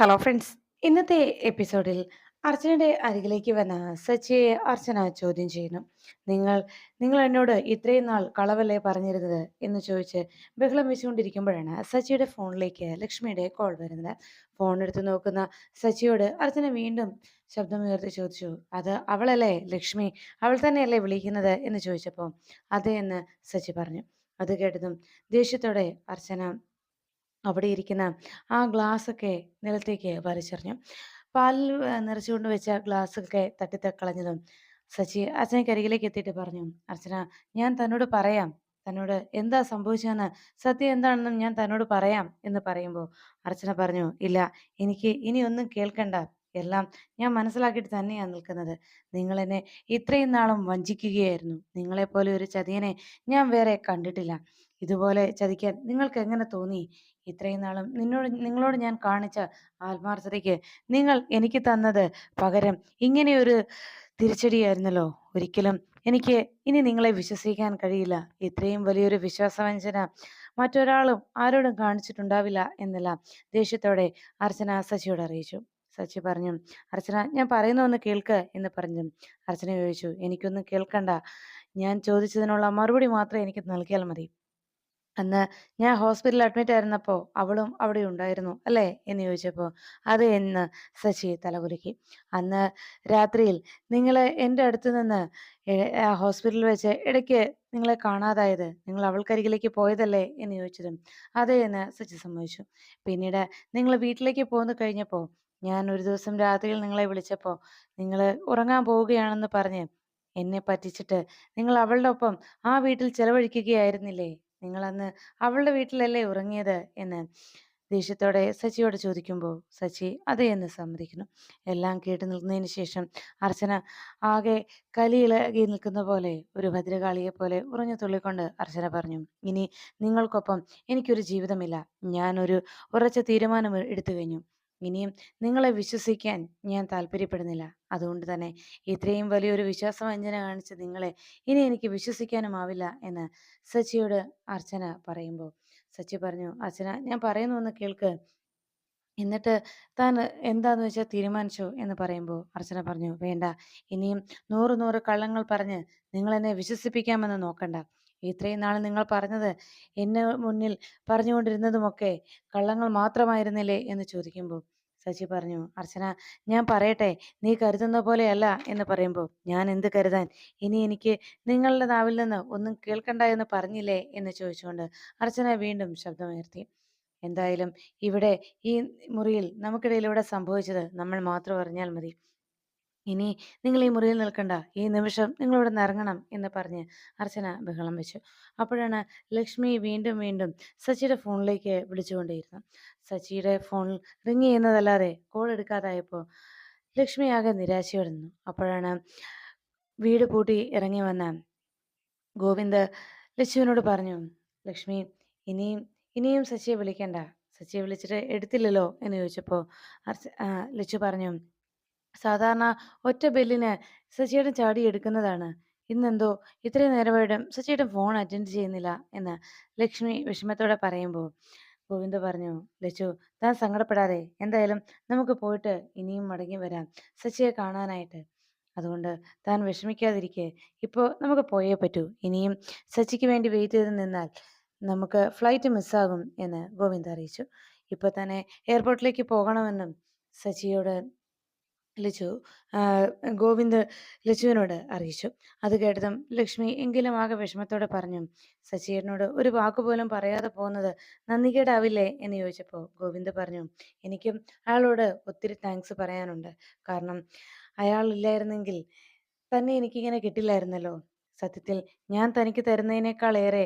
Hello friends ഇന്നത്തെ എപ്പിസോഡിൽ അർച്ചനയുടെ അരികിലേക്ക് വന്ന സച്ചിയെ അർച്ചന ചോദ്യം ചെയ്യുന്നു. നിങ്ങൾ നിങ്ങൾ എന്നോട് ഇത്രയും നാൾ കളവല്ലേ പറഞ്ഞിരുന്നത്? എന്ന് ചോദിച്ച് ബഹളം വെച്ചുകൊണ്ടിരിക്കുമ്പോഴാണ് സച്ചിയുടെ ഫോണിലേക്ക് ലക്ഷ്മിയുടെ കോൾ വരുന്നത്. ഫോൺ എടുത്ത് നോക്കുന്ന സച്ചിയോട് അർച്ചന വീണ്ടും ശബ്ദമുയർത്തി ചോദിച്ചു അത് അവളല്ലേ ലക്ഷ്മി? അവൾ തന്നെയല്ലേ വിളിക്കുന്നത്? എന്ന് ചോദിച്ചപ്പോൾ അതെ എന്ന് സച്ചി പറഞ്ഞു. അത് കേട്ടതും ദേഷ്യത്തോടെ അർച്ചന അവിടെ ഇരിക്കുന്ന ആ ഗ്ലാസ്സൊക്കെ നിലത്തേക്ക് വലിച്ചെറിഞ്ഞു. പാലിൽ നിറച്ചുകൊണ്ട് വെച്ച ഗ്ലാസ്സൊക്കെ തട്ടിത്തക്കളഞ്ഞതും സച്ചി അച്ഛനക്കരികിലേക്ക് എത്തിയിട്ട് പറഞ്ഞു അർച്ചന ഞാൻ തന്നോട് പറയാം. തന്നോട് എന്താ സംഭവിച്ചതെന്ന്? സത്യം എന്താണെന്നും ഞാൻ തന്നോട് പറയാം എന്ന് പറയുമ്പോൾ അർച്ചന പറഞ്ഞു ഇല്ല എനിക്ക് ഇനിയൊന്നും കേൾക്കണ്ട. എല്ലാം ഞാൻ മനസ്സിലാക്കിയിട്ട് തന്നെയാണ് നിൽക്കുന്നത്. നിങ്ങൾ എന്നെ ഇത്രയും നാളും വഞ്ചിക്കുകയായിരുന്നു. നിങ്ങളെപ്പോലെ ഒരു ചതിയനെ ഞാൻ വേറെ കണ്ടിട്ടില്ല. ഇതുപോലെ ചതിക്കാൻ നിങ്ങൾക്ക് എങ്ങനെ തോന്നി? ഇത്രയും നാളും നിന്നോട് നിങ്ങളോട് ഞാൻ കാണിച്ച ആത്മാർത്ഥതയ്ക്ക് നിങ്ങൾ എനിക്ക് തന്നത് പകരം ഇങ്ങനെയൊരു തിരിച്ചടിയായിരുന്നല്ലോ. ഒരിക്കലും എനിക്ക് ഇനി നിങ്ങളെ വിശ്വസിക്കാൻ കഴിയില്ല. ഇത്രയും വലിയൊരു വിശ്വാസവഞ്ചന മറ്റൊരാളും ആരോടും കാണിച്ചിട്ടുണ്ടാവില്ല എന്നെല്ലാം ദേഷ്യത്തോടെ അർച്ചന സച്ചിയോട് അറിയിച്ചു. സച്ചി പറഞ്ഞു അർച്ചന ഞാൻ പറയുന്ന ഒന്ന് കേൾക്ക് എന്ന് പറഞ്ഞു. അർച്ചന ചോദിച്ചു എനിക്കൊന്നും കേൾക്കണ്ട. ഞാൻ ചോദിച്ചതിനുള്ള മറുപടി മാത്രം എനിക്ക് നൽകിയാൽ മതി. അന്ന് ഞാൻ ഹോസ്പിറ്റലിൽ അഡ്മിറ്റ് ആയിരുന്നപ്പോൾ അവളും അവിടെ ഉണ്ടായിരുന്നു അല്ലേ എന്ന് ചോദിച്ചപ്പോൾ അത് എന്ന്? ശശി തലകുലുക്കി. അന്ന് രാത്രിയിൽ നിങ്ങൾ എന്റെ അടുത്ത് നിന്ന് ഹോസ്പിറ്റലിൽ വെച്ച് ഇടയ്ക്ക് നിങ്ങളെ കാണാതായത്? നിങ്ങൾ അവൾക്കരികിലേക്ക് പോയതല്ലേ? എന്ന് ചോദിച്ചതും അതെ എന്ന് സച്ചി സമ്മതിച്ചു. പിന്നീട് നിങ്ങൾ വീട്ടിലേക്ക് പോന്നു കഴിഞ്ഞപ്പോൾ ഞാൻ ഒരു ദിവസം രാത്രിയിൽ നിങ്ങളെ വിളിച്ചപ്പോൾ നിങ്ങൾ ഉറങ്ങാൻ പോവുകയാണെന്ന് പറഞ്ഞ് എന്നെ പറ്റിച്ചിട്ട് നിങ്ങൾ അവളുടെ ഒപ്പം ആ വീട്ടിൽ ചെലവഴിക്കുകയായിരുന്നില്ലേ? നിങ്ങളന്ന് അവളുടെ വീട്ടിലല്ലേ ഉറങ്ങിയത് എന്ന് ദേഷ്യത്തോടെ സച്ചിയോട് ചോദിക്കുമ്പോൾ സച്ചി അതെ എന്ന് സമ്മതിക്കുന്നു. എല്ലാം കേട്ട് നിൽക്കുന്നതിന് ശേഷം അർച്ചന ആകെ കലിയിളകി നിൽക്കുന്ന പോലെ ഒരു ഭദ്രകാളിയെ പോലെ ഉറഞ്ഞു തുള്ളിക്കൊണ്ട് അർച്ചന പറഞ്ഞു ഇനി നിങ്ങൾക്കൊപ്പം എനിക്കൊരു ജീവിതമില്ല. ഞാനൊരു ഉറച്ച തീരുമാനം എടുത്തു കഴിഞ്ഞു. ഇനിയും നിങ്ങളെ വിശ്വസിക്കാൻ ഞാൻ താല്പര്യപ്പെടുന്നില്ല. അതുകൊണ്ട് തന്നെ ഇത്രയും വലിയൊരു വിശ്വാസവഞ്ചന കാണിച്ച നിങ്ങളെ ഇനി എനിക്ക് വിശ്വസിക്കാനും ആവില്ല എന്ന് സച്ചിയോട് അർച്ചന പറയുമ്പോൾ സച്ചി പറഞ്ഞു അർച്ചന ഞാൻ പറയുന്നു എന്ന് കേൾക്ക്. എന്നിട്ട് താൻ എന്താന്ന് വെച്ചാൽ തീരുമാനിച്ചു? എന്ന് പറയുമ്പോൾ അർച്ചന പറഞ്ഞു വേണ്ട. ഇനിയും നൂറ് നൂറ് കള്ളങ്ങൾ പറഞ്ഞ് നിങ്ങൾ എന്നെ വിശ്വസിപ്പിക്കാമെന്ന് നോക്കണ്ട. ഇത്രയും നാൾ നിങ്ങൾ പറഞ്ഞത് എന്നെ മുന്നിൽ പറഞ്ഞുകൊണ്ടിരുന്നതുമൊക്കെ കള്ളങ്ങൾ മാത്രമായിരുന്നില്ലേ എന്ന് ചോദിക്കുമ്പോൾ സച്ചി പറഞ്ഞു അർച്ചന ഞാൻ പറയട്ടെ നീ കരുതുന്ന പോലെയല്ല എന്ന് പറയുമ്പോൾ ഞാൻ എന്ത് കരുതാൻ? ഇനി എനിക്ക് നിങ്ങളുടെ നാവിൽ നിന്ന് ഒന്നും കേൾക്കണ്ട എന്ന് പറഞ്ഞില്ലേ? എന്ന് ചോദിച്ചുകൊണ്ട് അർച്ചന വീണ്ടും ശബ്ദമുയർത്തി. എന്തായാലും ഇവിടെ ഈ മുറിയിൽ നമുക്കിടയിലൂടെ സംഭവിച്ചത് നമ്മൾ മാത്രം അറിഞ്ഞാൽ മതി. ഇനി നിങ്ങൾ ഈ മുറിയിൽ നിൽക്കണ്ട ഈ നിമിഷം നിങ്ങളിവിടെ നിന്ന് ഇറങ്ങണം എന്ന് പറഞ്ഞ് അർച്ചന ബഹളം വെച്ചു. അപ്പോഴാണ് ലക്ഷ്മി വീണ്ടും വീണ്ടും സച്ചിയുടെ ഫോണിലേക്ക് വിളിച്ചുകൊണ്ടേയിരുന്നു. സച്ചിയുടെ ഫോൺ റിങ് ചെയ്യുന്നതല്ലാതെ കോൾ എടുക്കാതായപ്പോൾ ലക്ഷ്മി ആകെ നിരാശയോടെ നിന്നു അപ്പോഴാണ് വീട് പൂട്ടി ഇറങ്ങി വന്ന ഗോവിന്ദ് ലക്ഷ്മിനോട് പറഞ്ഞു ലക്ഷ്മി ഇനിയും ഇനിയും സച്ചിയെ വിളിക്കണ്ട. സച്ചിയെ വിളിച്ചിട്ട് എടുത്തില്ലല്ലോ? എന്ന് ചോദിച്ചപ്പോൾ ലച്ചു പറഞ്ഞു സാധാരണ ഒറ്റ ബെല്ലിന് സച്ചിയേട്ടൻ ചാടി എടുക്കുന്നതാണ്. ഇന്നെന്തോ ഇത്രയും നേരമായിട്ടും സച്ചിയേട്ടൻ ഫോൺ അറ്റൻഡ് ചെയ്യുന്നില്ല എന്ന് ലക്ഷ്മി വിഷമത്തോടെ പറയുമ്പോൾ ഗോവിന്ദ പറഞ്ഞു ലച്ചു താൻ സങ്കടപ്പെടാതെ എന്തായാലും നമുക്ക് പോയിട്ട് ഇനിയും മടങ്ങി വരാം സച്ചിയെ കാണാനായിട്ട്. അതുകൊണ്ട് താൻ വിഷമിക്കാതിരിക്കെ. ഇപ്പോൾ നമുക്ക് പോയേ പറ്റൂ. ഇനിയും സച്ചിക്ക് വേണ്ടി വെയിറ്റ് ചെയ്ത് നിന്നാൽ നമുക്ക് ഫ്ലൈറ്റ് മിസ്സാകും എന്ന് ഗോവിന്ദ അറിയിച്ചു. ഇപ്പോൾ തന്നെ എയർപോർട്ടിലേക്ക് പോകണമെന്നും സച്ചിയോട് ലച്ചു ഗോവിന്ദ് ലച്ചുവിനോട് അറിയിച്ചു. അത് കേട്ടതും ലക്ഷ്മി എങ്കിലും ആകെ വിഷമത്തോടെ പറഞ്ഞു "സച്ചിയേട്ടനോട് ഒരു വാക്കുപോലും പറയാതെ പോകുന്നത് നന്ദികേടാവില്ലേ? എന്ന് ചോദിച്ചപ്പോൾ ഗോവിന്ദ് പറഞ്ഞു എനിക്കും അയാളോട് ഒത്തിരി താങ്ക്സ് പറയാനുണ്ട്. കാരണം അയാൾ ഇല്ലായിരുന്നെങ്കിൽ തന്നെ എനിക്കിങ്ങനെ കിട്ടില്ലായിരുന്നല്ലോ. സത്യത്തിൽ ഞാൻ തനിക്ക് തരുന്നതിനേക്കാൾ ഏറെ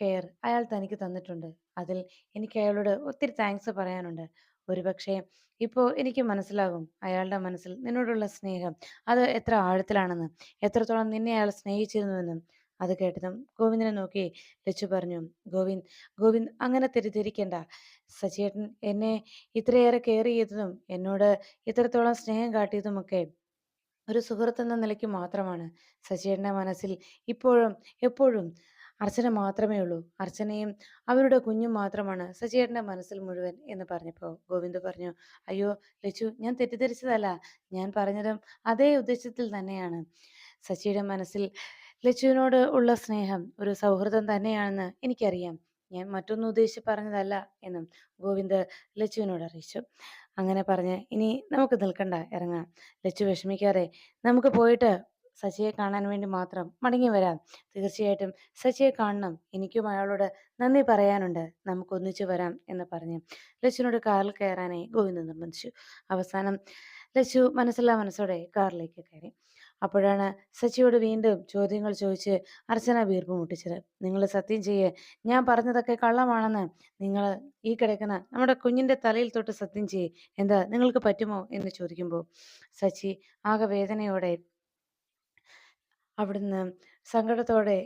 കെയർ അയാൾ തനിക്ക് തന്നിട്ടുണ്ട്. അതിൽ എനിക്ക് അയാളോട് ഒത്തിരി താങ്ക്സ് പറയാനുണ്ട്. ഒരുപക്ഷെ ഇപ്പോൾ എനിക്ക് മനസ്സിലാകും അയാളുടെ മനസ്സിൽ നിന്നോടുള്ള സ്നേഹം അത് എത്ര ആഴത്തിലാണെന്ന് എത്രത്തോളം നിന്നെ അയാൾ സ്നേഹിച്ചിരുന്നുവെന്നും. അത് കേട്ടതും ഗോവിന്ദനെ നോക്കി ലച്ചു പറഞ്ഞു ഗോവിന്ദ് ഗോവിന്ദ് അങ്ങനെ തെറ്റിദ്ധരിക്കേണ്ട. സച്ചേട്ടൻ എന്നെ ഇത്രയേറെ കെയർ ചെയ്തതും എന്നോട് ഇത്രത്തോളം സ്നേഹം കാട്ടിയതുമൊക്കെ ഒരു സുഹൃത്ത് എന്ന നിലയ്ക്ക് മാത്രമാണ്. സച്ചേട്ടന്റെ മനസ്സിൽ ഇപ്പോഴും എപ്പോഴും അർച്ചന മാത്രമേ ഉള്ളൂ. അർച്ചനയും അവരുടെ കുഞ്ഞും മാത്രമാണ് സജിയേട്ടന്റെ മനസ്സിൽ മുഴുവൻ എന്ന് പറഞ്ഞപ്പോൾ ഗോവിന്ദ് പറഞ്ഞു അയ്യോ ലച്ചു ഞാൻ തെറ്റിദ്ധരിച്ചതല്ല. ഞാൻ പറഞ്ഞതും അതേ ഉദ്ദേശത്തിൽ തന്നെയാണ്. സച്ചിയുടെ മനസ്സിൽ ലച്ചുവിനോട് ഉള്ള സ്നേഹം ഒരു സൗഹൃദം തന്നെയാണെന്ന് എനിക്കറിയാം. ഞാൻ മറ്റൊന്നും ഉദ്ദേശിച്ച് പറഞ്ഞതല്ല എന്നും ഗോവിന്ദ് ലച്ചുവിനോട് അറിയിച്ചു. അങ്ങനെ പറഞ്ഞ് ഇനി നമുക്ക് നിൽക്കണ്ട ഇറങ്ങാം. ലച്ചു വിഷമിക്കാതെ നമുക്ക് പോയിട്ട് സച്ചിയെ കാണാൻ വേണ്ടി മാത്രം മടങ്ങി വരാം. തീർച്ചയായിട്ടും സച്ചിയെ കാണണം. എനിക്കും അയാളോട് നന്ദി പറയാനുണ്ട്. നമുക്ക് ഒന്നിച്ചു വരാം എന്ന് പറഞ്ഞ് ലച്ചുവിനോട് കാറിൽ കയറാനായി ഗോവിന്ദ് നിർബന്ധിച്ചു. അവസാനം ലച്ചു മനസ്സില്ലാ മനസ്സോടെ കാറിലേക്ക് കയറി. അപ്പോഴാണ് സച്ചിയോട് വീണ്ടും ചോദ്യങ്ങൾ ചോദിച്ച് അർച്ചന വീർപ്പ് മുട്ടിച്ചത്. നിങ്ങൾ സത്യം ചെയ്യേ. ഞാൻ പറഞ്ഞതൊക്കെ കള്ളമാണെന്ന്. നിങ്ങൾ ഈ കിടക്കുന്ന നമ്മുടെ കുഞ്ഞിന്റെ തലയിൽ തൊട്ട് സത്യം ചെയ്യേ. എന്താ നിങ്ങൾക്ക് പറ്റുമോ? എന്ന് ചോദിക്കുമ്പോൾ സച്ചി ആകെ വേദനയോടെ അവിടുന്ന് സങ്കടത്തോടെ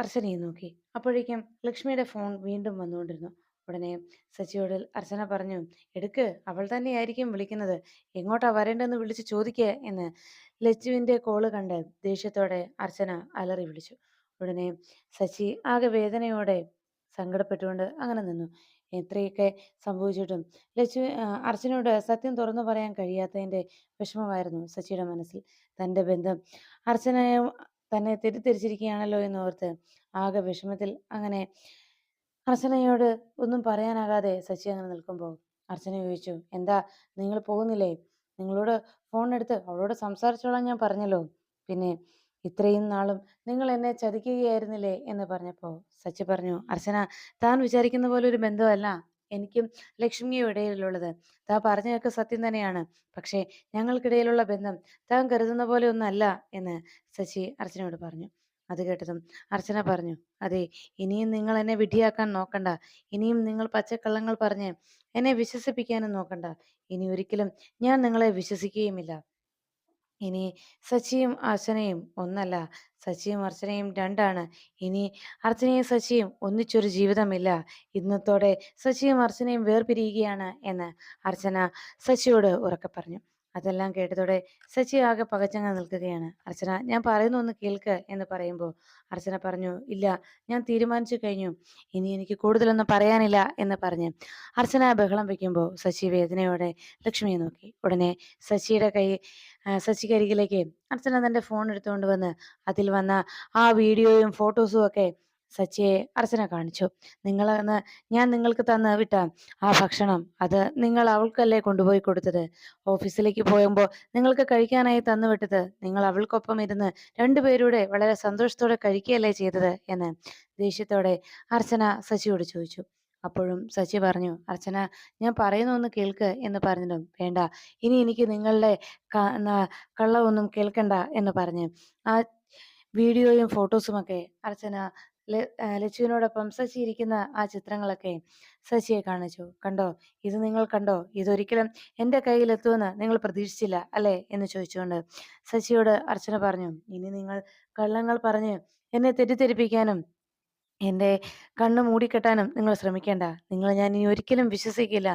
അർച്ചനയെ നോക്കി. അപ്പോഴേക്കും ലക്ഷ്മിയുടെ ഫോൺ വീണ്ടും വന്നുകൊണ്ടിരുന്നു. ഉടനെ സച്ചിയോട് അർച്ചന പറഞ്ഞു എടുക്ക് അവൾ തന്നെയായിരിക്കും വിളിക്കുന്നത്. എങ്ങോട്ടാ വരേണ്ടെന്ന് വിളിച്ച് ചോദിക്കുക എന്ന് ലജ്ജുവിന്റെ കോൾ കണ്ട് ദേഷ്യത്തോടെ അർച്ചന അലറി വിളിച്ചു. ഉടനെ സച്ചി ആകെ വേദനയോടെ സങ്കടപ്പെട്ടുകൊണ്ട് അങ്ങനെ നിന്നു. എത്രയൊക്കെ സംഭവിച്ചിട്ടും. ലച്ചു അർച്ചനോട് സത്യം തുറന്നു പറയാൻ കഴിയാത്തതിന്റെ വിഷമമായിരുന്നു സച്ചിയുടെ മനസ്സിൽ. തന്റെ ബന്ധം അർച്ചനയെ തന്നെ തെറ്റിദ്ധരിച്ചിരിക്കുകയാണല്ലോ എന്ന് ഓർത്ത് ആകെ വിഷമത്തിൽ അങ്ങനെ അർച്ചനയോട് ഒന്നും പറയാനാകാതെ സച്ചി അങ്ങനെ നിൽക്കുമ്പോൾ അർച്ചന ചോദിച്ചു എന്താ നിങ്ങൾ പോകുന്നില്ലേ? നിങ്ങളോട് ഫോൺ എടുത്ത് അവളോട് സംസാരിച്ചോളാൻ ഞാൻ പറഞ്ഞല്ലോ. പിന്നെ ഇത്രയും നാളും നിങ്ങൾ എന്നെ ചതിക്കുകയായിരുന്നില്ലേ എന്ന് പറഞ്ഞപ്പോൾ സച്ചി പറഞ്ഞു അർച്ചന താൻ വിചാരിക്കുന്ന പോലെ ഒരു ബന്ധമല്ല. എനിക്കും ലക്ഷ്മിയും ഇടയിലുള്ളത്. താൻ പറഞ്ഞതൊക്കെ സത്യം തന്നെയാണ്. പക്ഷേ ഞങ്ങൾക്കിടയിലുള്ള ബന്ധം താൻ കരുതുന്ന പോലെ ഒന്നല്ല എന്ന് സച്ചി അർച്ചനയോട് പറഞ്ഞു. അത് കേട്ടതും അർച്ചന പറഞ്ഞു അതെ ഇനിയും നിങ്ങൾ എന്നെ വിധിയാക്കാൻ നോക്കണ്ട. ഇനിയും നിങ്ങൾ പച്ചക്കള്ളങ്ങൾ പറഞ്ഞ് എന്നെ വിശ്വസിപ്പിക്കാനും നോക്കണ്ട. ഇനി ഒരിക്കലും ഞാൻ നിങ്ങളെ വിശ്വസിക്കുകയുമില്ല. ഇനി സച്ചിയും അർച്ചനയും ഒന്നല്ല സച്ചിയും അർച്ചനയും രണ്ടാണ്. ഇനി അർച്ചനയും സച്ചിയും ഒന്നിച്ചൊരു ജീവിതമില്ല. ഇന്നത്തോടെ സച്ചിയും അർച്ചനയും വേർപിരിയുകയാണ് എന്ന് അർച്ചന സച്ചിയോട് ഉറക്കെ പറഞ്ഞു. അതെല്ലാം കേട്ടതോടെ സച്ചി ആകെ പകച്ചങ്ങ നിൽക്കുകയാണ്. അർച്ചന ഞാൻ പറയുന്ന ഒന്ന് കേൾക്ക് എന്ന് പറയുമ്പോൾ അർച്ചന പറഞ്ഞു ഇല്ല ഞാൻ തീരുമാനിച്ചു കഴിഞ്ഞു. ഇനി എനിക്ക് കൂടുതലൊന്നും പറയാനില്ല എന്ന് പറഞ്ഞ് അർച്ചന ബഹളം വയ്ക്കുമ്പോൾ സച്ചി വേദനയോടെ ലക്ഷ്മിയെ നോക്കി. ഉടനെ സച്ചിയുടെ കൈ സച്ചിക്കരികിലേക്ക് അർച്ചന തന്റെ ഫോൺ എടുത്തുകൊണ്ട് വന്ന് അതിൽ വന്ന ആ വീഡിയോയും ഫോട്ടോസും ഒക്കെ സച്ചിയെ അർച്ചന കാണിച്ചു. നിങ്ങൾ അന്ന് ഞാൻ നിങ്ങൾക്ക് തന്ന് വിട്ട ആ ഭക്ഷണം അത് നിങ്ങൾ അവൾക്കല്ലേ കൊണ്ടുപോയി കൊടുത്തത്? ഓഫീസിലേക്ക് പോയുമ്പോൾ നിങ്ങൾക്ക് കഴിക്കാനായി തന്നു വിട്ടത്? നിങ്ങൾ അവൾക്കൊപ്പം ഇരുന്ന് രണ്ടുപേരുടെ വളരെ സന്തോഷത്തോടെ കഴിക്കുകയല്ലേ ചെയ്തത്? എന്ന് ദേഷ്യത്തോടെ അർച്ചന സച്ചിയോട് ചോദിച്ചു. അപ്പോഴും സച്ചി പറഞ്ഞു അർച്ചന ഞാൻ പറയുന്ന ഒന്ന് കേൾക്ക് എന്ന് പറഞ്ഞിട്ടും വേണ്ട. ഇനി എനിക്ക് നിങ്ങളുടെ കള്ളവൊന്നും കേൾക്കണ്ട എന്ന് പറഞ്ഞ് ആ വീഡിയോയും ഫോട്ടോസുമൊക്കെ അർച്ചന ലച്ചുവിനോടൊപ്പം ശശി ഇരിക്കുന്ന ആ ചിത്രങ്ങളൊക്കെ ശശിയെ കാണിച്ചു. കണ്ടോ? ഇത് നിങ്ങൾ കണ്ടോ? ഇതൊരിക്കലും എന്റെ കയ്യിലെത്തുമെന്ന് നിങ്ങൾ പ്രതീക്ഷിച്ചില്ല അല്ലേ? എന്ന് ചോദിച്ചുകൊണ്ട് ശശിയോട് അർച്ചന പറഞ്ഞു ഇനി നിങ്ങൾ കള്ളങ്ങൾ പറഞ്ഞ് എന്നെ തെറ്റിദ്ധരിപ്പിക്കാനും എന്റെ കണ്ണ് മൂടിക്കെട്ടാനും നിങ്ങൾ ശ്രമിക്കേണ്ട. നിങ്ങൾ ഞാൻ ഇനി ഒരിക്കലും വിശ്വസിക്കില്ല.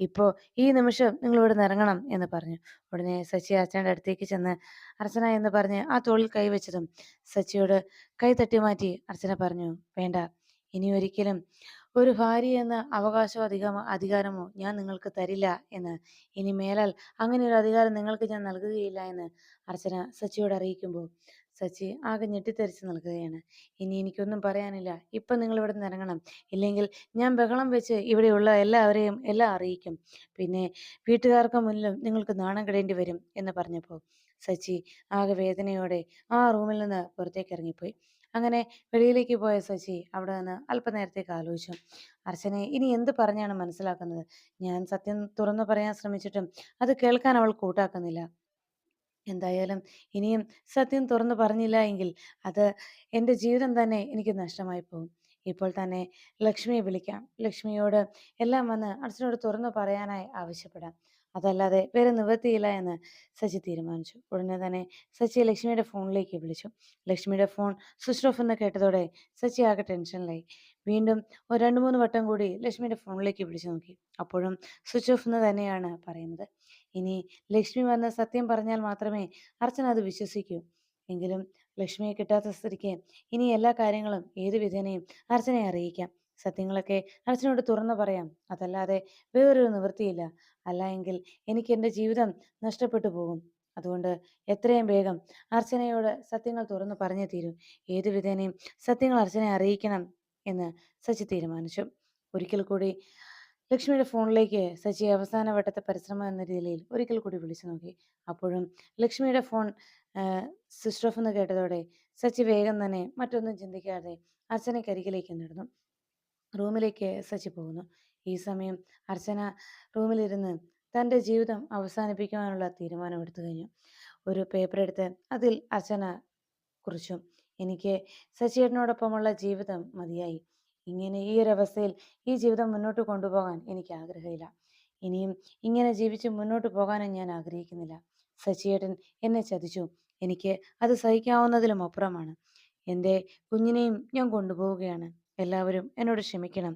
ഇപ്പോൾ ഈ നിമിഷം നിങ്ങൾ ഇവിടെ ഇറങ്ങണം എന്ന് പറഞ്ഞു. ഉടനെ സച്ചി അർച്ചനയുടെ അടുത്തേക്ക് ചെന്ന് അർച്ചന എന്ന് പറഞ്ഞ് ആ തോളിൽ കൈവച്ചതും സച്ചിയോട് കൈ തട്ടി മാറ്റി അർച്ചന പറഞ്ഞു വേണ്ട ഇനി ഒരിക്കലും ഒരു ഭാര്യ എന്ന അവകാശമോ അധികമോ അധികാരമോ ഞാൻ നിങ്ങൾക്ക് തരില്ല എന്ന്. ഇനി മേലാൽ അങ്ങനെ ഒരു അധികാരം നിങ്ങൾക്ക് ഞാൻ നൽകുകയില്ല എന്ന് അർച്ചന സച്ചിയോട് അറിയിക്കുമ്പോൾ സച്ചി ആകെ ഞെട്ടിത്തെറിച്ച് നിൽക്കുകയാണ്. ഇനി എനിക്കൊന്നും പറയാനില്ല. ഇപ്പം നിങ്ങൾ ഇവിടെ നിന്ന് ഇറങ്ങണം. ഇല്ലെങ്കിൽ ഞാൻ ബഹളം വെച്ച് ഇവിടെയുള്ള എല്ലാവരെയും എല്ലാം അറിയിക്കും. പിന്നെ വീട്ടുകാർക്ക് മുന്നിലും നിങ്ങൾക്ക് നാണം കെടേണ്ടി വരും എന്ന് പറഞ്ഞപ്പോൾ സച്ചി ആകെ വേദനയോടെ ആ റൂമിൽ നിന്ന് പുറത്തേക്ക് ഇറങ്ങിപ്പോയി. അങ്ങനെ വെളിയിലേക്ക് പോയ സച്ചി അവിടെ നിന്ന് അല്പനേരത്തേക്ക് ആലോചിച്ചു. അർച്ചനെ ഇനി എന്ത് പറഞ്ഞാണ് മനസ്സിലാക്കുന്നത്? ഞാൻ സത്യം തുറന്നു പറയാൻ ശ്രമിച്ചിട്ടും അത് കേൾക്കാൻ അവൾ കൂട്ടാക്കുന്നില്ല. എന്തായാലും ഇനിയും സത്യം തുറന്നു പറഞ്ഞില്ല എങ്കിൽ അത് എന്റെ ജീവിതം തന്നെ എനിക്ക് നഷ്ടമായി പോകും. ഇപ്പോൾ തന്നെ ലക്ഷ്മിയെ വിളിക്കാം. ലക്ഷ്മിയോട് എല്ലാം വന്ന് അച്ഛനോട് തുറന്നു പറയാനായി ആവശ്യപ്പെടാം. അതല്ലാതെ വേറെ നിവൃത്തിയില്ല എന്ന് സച്ചി തീരുമാനിച്ചു. ഉടനെ തന്നെ സച്ചി ലക്ഷ്മിയുടെ ഫോണിലേക്ക് വിളിച്ചു. ലക്ഷ്മിയുടെ ഫോൺ സ്വിച്ച് ഓഫ് എന്ന് കേട്ടതോടെ സച്ചി ആകെ ടെൻഷനിലായി. വീണ്ടും ഒരു രണ്ട് മൂന്ന് വട്ടം കൂടി ലക്ഷ്മിയുടെ ഫോണിലേക്ക് വിളിച്ചു നോക്കി. അപ്പോഴും സ്വിച്ച് ഓഫ് എന്ന് തന്നെയാണ് പറയുന്നത്. ഇനി ലക്ഷ്മി വന്ന് സത്യം പറഞ്ഞാൽ മാത്രമേ അർച്ചന അത് വിശ്വസിക്കൂ. എങ്കിലും ലക്ഷ്മിയെ കിട്ടാത്ത സ്ഥിതിക്ക് ഇനി എല്ലാ കാര്യങ്ങളും ഏതു വിധേനയും അർച്ചനയെ അറിയിക്കാം. സത്യങ്ങളൊക്കെ അർച്ചനയോട് തുറന്നു പറയാം. അതല്ലാതെ വേറൊരു നിവൃത്തിയില്ല. അല്ല എങ്കിൽ എനിക്ക് എന്റെ ജീവിതം നഷ്ടപ്പെട്ടു പോകും. അതുകൊണ്ട് എത്രയും വേഗം അർച്ചനയോട് സത്യങ്ങൾ തുറന്നു പറഞ്ഞു തീരൂ. ഏതു വിധേനയും സത്യങ്ങൾ അർച്ചനയെ അറിയിക്കണം എന്ന് സച്ചി തീരുമാനിച്ചു. ഒരിക്കൽ കൂടി ലക്ഷ്മിയുടെ ഫോണിലേക്ക് സച്ചി അവസാന വട്ടത്തെ പരിശ്രമം എന്ന രീതിയിൽ ഒരിക്കൽ കൂടി വിളിച്ചു നോക്കി. അപ്പോഴും ലക്ഷ്മിയുടെ ഫോൺ സ്വിച്ച് ഓഫ് എന്ന് കേട്ടതോടെ സച്ചി വേഗം തന്നെ മറ്റൊന്നും ചിന്തിക്കാതെ അർച്ചനയ്ക്കരികിലേക്ക് നടന്നു. റൂമിലേക്ക് സച്ചി പോകുന്നു. ഈ സമയം അർച്ചന റൂമിലിരുന്ന് തന്റെ ജീവിതം അവസാനിപ്പിക്കുവാനുള്ള തീരുമാനമെടുത്തു കഴിഞ്ഞു. ഒരു പേപ്പർ എടുത്ത് അതിൽ അർച്ചന കുറിച്ചു. എനിക്ക് സച്ചിയേട്ടനോടൊപ്പമുള്ള ജീവിതം മതിയായി. ഇങ്ങനെ ഈ ഒരു അവസ്ഥയിൽ ഈ ജീവിതം മുന്നോട്ട് കൊണ്ടുപോകാൻ എനിക്ക് ആഗ്രഹമില്ല. ഇനിയും ഇങ്ങനെ ജീവിച്ച് മുന്നോട്ട് പോകാനും ഞാൻ ആഗ്രഹിക്കുന്നില്ല. സച്ചിയേട്ടൻ എന്നെ ചതിച്ചു. എനിക്ക് അത് സഹിക്കാവുന്നതിലും അപ്പുറമാണ്. എന്റെ കുഞ്ഞിനെയും ഞാൻ കൊണ്ടുപോവുകയാണ്. എല്ലാവരും എന്നോട് ക്ഷമിക്കണം.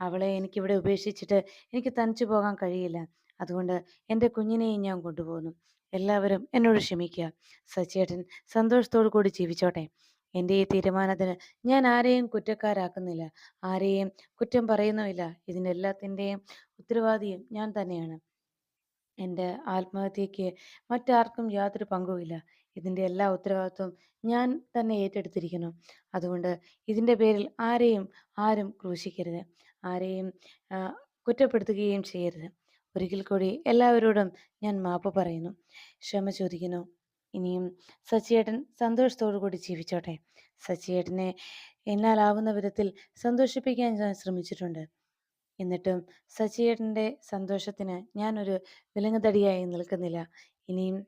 അവളെ എനിക്കിവിടെ ഉപേക്ഷിച്ചിട്ട് എനിക്ക് തനിച്ചു പോകാൻ കഴിയില്ല. അതുകൊണ്ട് എന്റെ കുഞ്ഞിനെയും ഞാൻ കൊണ്ടുപോകുന്നു. എല്ലാവരും എന്നോട് ക്ഷമിക്കുക. സച്ചേട്ടൻ സന്തോഷത്തോടു കൂടി ജീവിച്ചോട്ടെ. എന്റെ ഈ തീരുമാനത്തിന് ഞാൻ ആരെയും കുറ്റക്കാരാക്കുന്നില്ല. ആരെയും കുറ്റം പറയുന്നുമില്ല. ഇതിനെല്ലാത്തിന്റെയും ഉത്തരവാദിയും ഞാൻ തന്നെയാണ്. എന്റെ ആത്മഹത്യക്ക് മറ്റാർക്കും യാതൊരു പങ്കുമില്ല. ഇതിന്റെ എല്ലാ ഉത്തരവാദിത്വവും ഞാൻ തന്നെ ഏറ്റെടുത്തിരിക്കുന്നു. അതുകൊണ്ട് ഇതിന്റെ പേരിൽ ആരെയും ആരും ക്രൂശിക്കരുത്. ആരെയും കുറ്റപ്പെടുത്തുകയും ചെയ്യരുത്. ഒരിക്കൽ കൂടി എല്ലാവരോടും ഞാൻ മാപ്പ് പറയുന്നു. ക്ഷമ ചോദിക്കുന്നു. ഇനിയും സച്ചിയേട്ടൻ സന്തോഷത്തോടു കൂടി ജീവിച്ചോട്ടെ. സച്ചിയേട്ടനെ എന്നാലാവുന്ന വിധത്തിൽ സന്തോഷിപ്പിക്കാൻ ഞാൻ ശ്രമിച്ചിട്ടുണ്ട്. എന്നിട്ടും സച്ചിയേട്ടന്റെ സന്തോഷത്തിന് ഞാനൊരു വിലങ്ങുതടിയായി നിൽക്കുന്നില്ല. ഇനിയും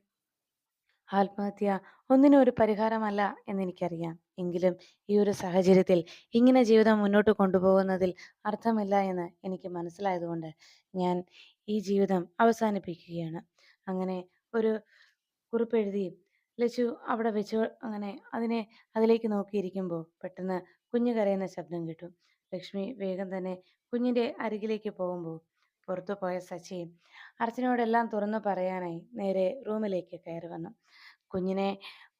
ആത്മഹത്യ ഒന്നിനും ഒരു പരിഹാരമല്ല എന്നെനിക്കറിയാം. എങ്കിലും ഈ ഒരു സാഹചര്യത്തിൽ ഇങ്ങനെ ജീവിതം മുന്നോട്ട് കൊണ്ടുപോകുന്നതിൽ അർത്ഥമില്ല എന്ന് എനിക്ക് മനസ്സിലായതുകൊണ്ട് ഞാൻ ഈ ജീവിതം അവസാനിപ്പിക്കുകയാണ്. അങ്ങനെ ഒരു കുറിപ്പെഴുതി ലച്ചു അവിടെ വെച്ച് അങ്ങനെ അതിനെ അതിലേക്ക് നോക്കിയിരിക്കുമ്പോൾ പെട്ടെന്ന് കുഞ്ഞു കരയുന്ന ശബ്ദം കേട്ടു. ലക്ഷ്മി വേഗം തന്നെ കുഞ്ഞിന്റെ അരികിലേക്ക് പോകുമ്പോൾ പുറത്തു പോയ സച്ചി അർച്ചനയോടെല്ലാം തുറന്നു പറയാനായി നേരെ റൂമിലേക്ക് കയറി വന്നു. കുഞ്ഞിനെ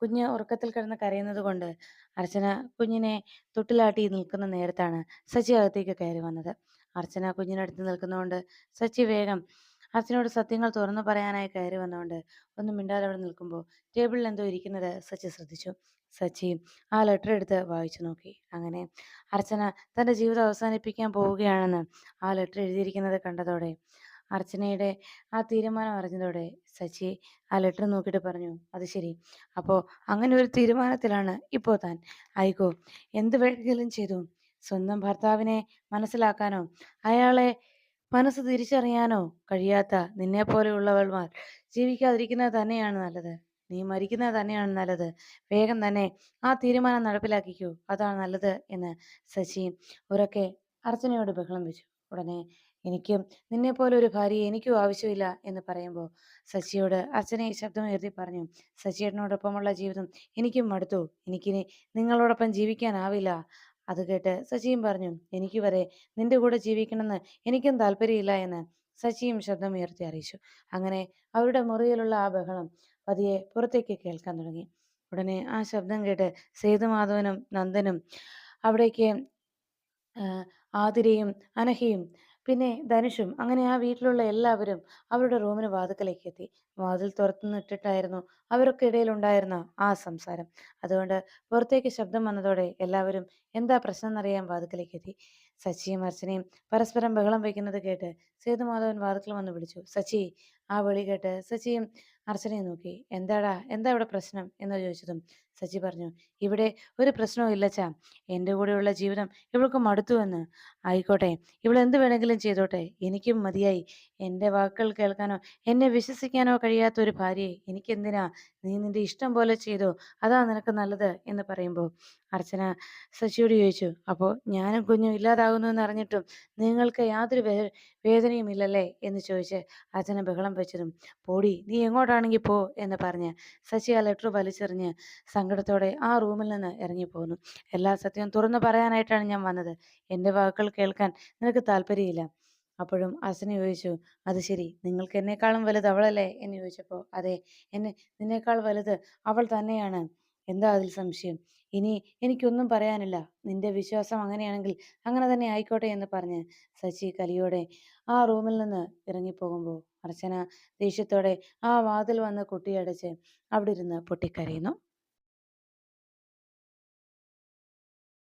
കുഞ്ഞ് ഉറക്കത്തിൽ കിടന്ന് കരയുന്നത് കൊണ്ട് അർച്ചന കുഞ്ഞിനെ തൊട്ടിലാട്ടി നിൽക്കുന്ന നേരത്താണ് സച്ചി അകത്തേക്ക് കയറി വന്നത്. അർച്ചന കുഞ്ഞിനടുത്ത് നിൽക്കുന്നതുകൊണ്ട് സച്ചി വേഗം അച്ഛനോട് സത്യങ്ങൾ തുറന്നു പറയാനായി കയറി വന്നുകൊണ്ട് ഒന്നും മിണ്ടാതെ അവിടെ നിൽക്കുമ്പോൾ ടേബിളിൽ എന്തോ ഇരിക്കുന്നത് സച്ചി ശ്രദ്ധിച്ചു. സച്ചി ആ ലെറ്റർ എടുത്ത് വായിച്ചു നോക്കി. അങ്ങനെ അർച്ചന തന്റെ ജീവിതം അവസാനിപ്പിക്കാൻ പോവുകയാണെന്ന് ആ ലെറ്റർ എഴുതിയിരിക്കുന്നത് കണ്ടതോടെ അർച്ചനയുടെ ആ തീരുമാനം അറിഞ്ഞതോടെ സച്ചി ആ ലെറ്റർ നോക്കിയിട്ട് പറഞ്ഞു അത് ശരി. അപ്പോൾ അങ്ങനെ ഒരു തീരുമാനത്തിലാണ് ഇപ്പോൾ താൻ. ആയിക്കോ എന്ത് വേണമെങ്കിലും ചെയ്തു. സ്വന്തം ഭർത്താവിനെ മനസ്സിലാക്കാനോ അയാളെ മനസ്സ് തിരിച്ചറിയാനോ കഴിയാത്ത നിന്നെ പോലെയുള്ളവൾമാർ ജീവിക്കാതിരിക്കുന്നത് തന്നെയാണ് നല്ലത്. നീ മരിക്കുന്നത് തന്നെയാണ് നല്ലത്. വേഗം തന്നെ ആ തീരുമാനം നടപ്പിലാക്കിക്കൂ. അതാണ് നല്ലത് എന്ന് ശശി ഉറക്കെ അർച്ചനയോട് ബഹളം വെച്ചു. ഉടനെ എനിക്കും നിന്നെ പോലെ ഒരു ഭാര്യയെ എനിക്കും ആവശ്യമില്ല എന്ന് പറയുമ്പോൾ ശശിയോട് ശബ്ദം ഉയർത്തി പറഞ്ഞു ശശിയേട്ടനോടൊപ്പമുള്ള ജീവിതം എനിക്കും മടുത്തു. എനിക്കിനി നിങ്ങളോടൊപ്പം ജീവിക്കാനാവില്ല. അത് കേട്ട് സച്ചിയും പറഞ്ഞു എനിക്ക് വരെ നിന്റെ കൂടെ ജീവിക്കണമെന്ന് എനിക്കും താല്പര്യമില്ല എന്ന് സച്ചിയും ശബ്ദം ഉയർത്തി അറിയിച്ചു. അങ്ങനെ അവരുടെ മുറിയിലുള്ള ആ ബഹളം പതിയെ പുറത്തേക്ക് കേൾക്കാൻ തുടങ്ങി. ഉടനെ ആ ശബ്ദം കേട്ട് സേതുമാധവനും നന്ദനും അവിടേക്ക് ആതിരയും അനഹയും പിന്നെ ധനുഷും അങ്ങനെ ആ വീട്ടിലുള്ള എല്ലാവരും അവരുടെ റൂമിന് വാതുക്കലേക്ക് എത്തി വാതിൽ തുറന്നിട്ടിട്ടായിരുന്നു അവരൊക്കെ ഇടയിലുണ്ടായിരുന്ന ആ സംസാരം. അതുകൊണ്ട് പുറത്തേക്ക് ശബ്ദം വന്നതോടെ എല്ലാവരും എന്താ പ്രശ്നം എന്നറിയാൻ വാതുക്കലേക്ക് എത്തി സച്ചിയും അർച്ചനയും പരസ്പരം ബഹളം വയ്ക്കുന്നത് കേട്ട് സേതുമാധവൻ വാതുക്കൽ വന്ന് വിളിച്ചു. സച്ചി ആ വിളി കേട്ട് സച്ചിയും അർച്ചനയും നോക്കി. എന്താടാ? എന്താ ഇവിടെ പ്രശ്നം? എന്ന് ചോദിച്ചതും സച്ചി പറഞ്ഞു. ഇവിടെ ഒരു പ്രശ്നവും ഇല്ലച്ചാ എന്റെ കൂടെയുള്ള ജീവിതം ഇവൾക്ക് മടുത്തുവെന്ന് ആയിക്കോട്ടെ ഇവൾ എന്ത് വേണമെങ്കിലും ചെയ്തോട്ടെ. എനിക്കും മതിയായി. എന്റെ വാക്കുകൾ കേൾക്കാനോ എന്നെ വിശ്വസിക്കാനോ കഴിയാത്ത ഒരു ഭാര്യയെ എനിക്കെന്തിനാ? നീ നിന്റെ ഇഷ്ടം പോലെ ചെയ്തോ? അതാ നിനക്ക് നല്ലത് എന്ന് പറയുമ്പോൾ അർച്ചന സച്ചിയോട് ചോദിച്ചു. അപ്പോൾ ഞാനും കുഞ്ഞും ഇല്ലാതാകുന്നു എന്ന് അറിഞ്ഞിട്ടും നിങ്ങൾക്ക് യാതൊരു വേദനയും ഇല്ലല്ലേ? എന്ന് ചോദിച്ച് അർച്ചന ബഹളം വെച്ചതും. പോടി നീ എങ്ങോട്ടാണെങ്കിൽ പോ എന്ന് പറഞ്ഞ് സച്ചി ആ ലെറ്റർ വലിച്ചെറിഞ്ഞ് സങ്കടത്തോടെ ആ റൂമിൽ നിന്ന് ഇറങ്ങി ഇറങ്ങിപ്പോന്നു എല്ലാ സത്യവും തുറന്നു പറയാനായിട്ടാണ് ഞാൻ വന്നത് എന്റെ വാക്കുകൾ കേൾക്കാൻ നിനക്ക് താല്പര്യമില്ല അപ്പോഴും അസന ചോദിച്ചു അത് ശരി നിങ്ങൾക്ക് എന്നെക്കാളും വലുത് അവളല്ലേ എന്ന് ചോദിച്ചപ്പോൾ അതെ എന്നെ നിന്നേക്കാൾ വലുത് അവൾ തന്നെയാണ് എന്താ അതിൽ സംശയം? ഇനി എനിക്കൊന്നും പറയാനില്ല. നിന്റെ വിശ്വാസം അങ്ങനെയാണെങ്കിൽ അങ്ങനെ തന്നെ ആയിക്കോട്ടെ എന്ന് പറഞ്ഞ് സച്ചി കലിയോടെ ആ റൂമിൽ നിന്ന് ഇറങ്ങിപ്പോകുമ്പോൾ അർച്ചന ദേഷ്യത്തോടെ ആ വാതിൽ വന്ന് കുട്ടിയടച്ച് അവിടെ ഇരുന്ന് പൊട്ടിക്കരയുന്നു.